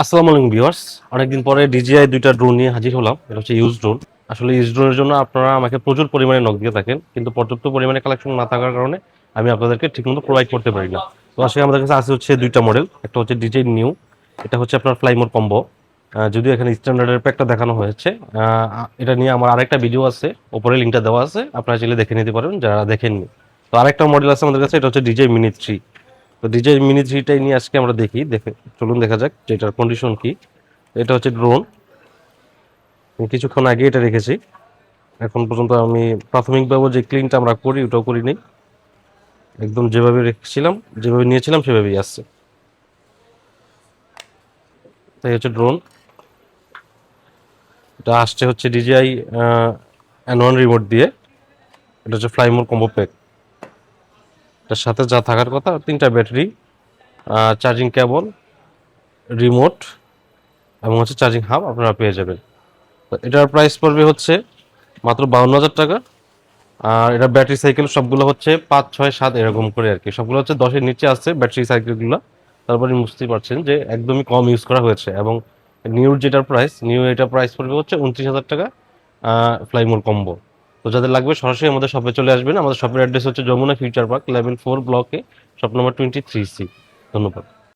আসসালামু আলাইকুম ভিউয়ার্স। অনেকদিন পরে ডিজিআই দুইটা ড্রোন নিয়ে হাজির হলাম। এটা হচ্ছে ইউজ ড্রোন আসলে ইউজ ড্রোনের জন্য আপনারা আমাকে প্রচুর পরিমাণে নক দিয়ে থাকেন, কিন্তু পর্যাপ্ত পরিমাণে কালেকশন না থাকার কারণে আমি আপনাদেরকে ঠিকমতো প্রোভাইড করতে পারি না। তো আসলে আমাদের কাছে আছে হচ্ছে দুইটা মডেল একটা হচ্ছে ডিজাই নিউ এটা হচ্ছে আপনার ফ্লাইমোর কম্বো যদিও এখানে স্ট্যান্ডার্ডের প্যাকটা দেখানো হয়েছে। এটা নিয়ে আমার আরেকটা ভিডিও আছে, ওপরে লিঙ্কটা দেওয়া আছে, আপনারা চাইলে দেখে নিতে পারেন যারা দেখেননি। তো আরেকটা মডেল আছে আমাদের কাছে, এটা হচ্ছে ডিজাই মিনি থ্রি তো ডিজাই মিনি থ্রিটাই নিয়ে আজকে আমরা দেখি, দেখে চলুন দেখা যাক যে এটার কন্ডিশন কি। এটা হচ্ছে ড্রোন কিছুক্ষণ আগে এটা রেখেছি। এখন পর্যন্ত আমি প্রাথমিকভাবে যে ক্লিনটা আমরা করি, ওটাও করিনি। একদম যেভাবে রেখেছিলাম, যেভাবে নিয়েছিলাম, সেভাবেই আসছে। তাই হচ্ছে ড্রোন এটা আসছে হচ্ছে ডিজিআই ওয়ান রিমোট দিয়ে। এটা হচ্ছে ফ্লাইমোর কম্বো প্যাক এটার সাথে যা থাকার কথা, তিনটা ব্যাটারি চার্জিং কেবল রিমোট এবং হচ্ছে চার্জিং হাব আপনারা পেয়ে যাবেন। তো এটার প্রাইস পড়বে হচ্ছে মাত্র বাউন্ন হাজার টাকা। আর এটা ব্যাটারি সাইকেল সবগুলো হচ্ছে পাঁচ, ছয়, সাত এরকম করে আর কি। সবগুলো হচ্ছে দশের নিচে আসছে ব্যাটারি সাইকেলগুলো তারপরে বুঝতেই পারছেন যে একদমই কম ইউজ করা হয়েছে এবং নিউর যেটার প্রাইস নিউ এটার প্রাইস পড়বে হচ্ছে উনত্রিশ হাজার টাকা ফ্লাইমোর কম্বো তো যাদের লাগবে সরাসরি আমাদের শপে চলে আসবেন। আমাদের শপের অ্যাড্রেস হচ্ছে Jamuna future park level four ব্লকে shop number twenty three C ধন্যবাদ।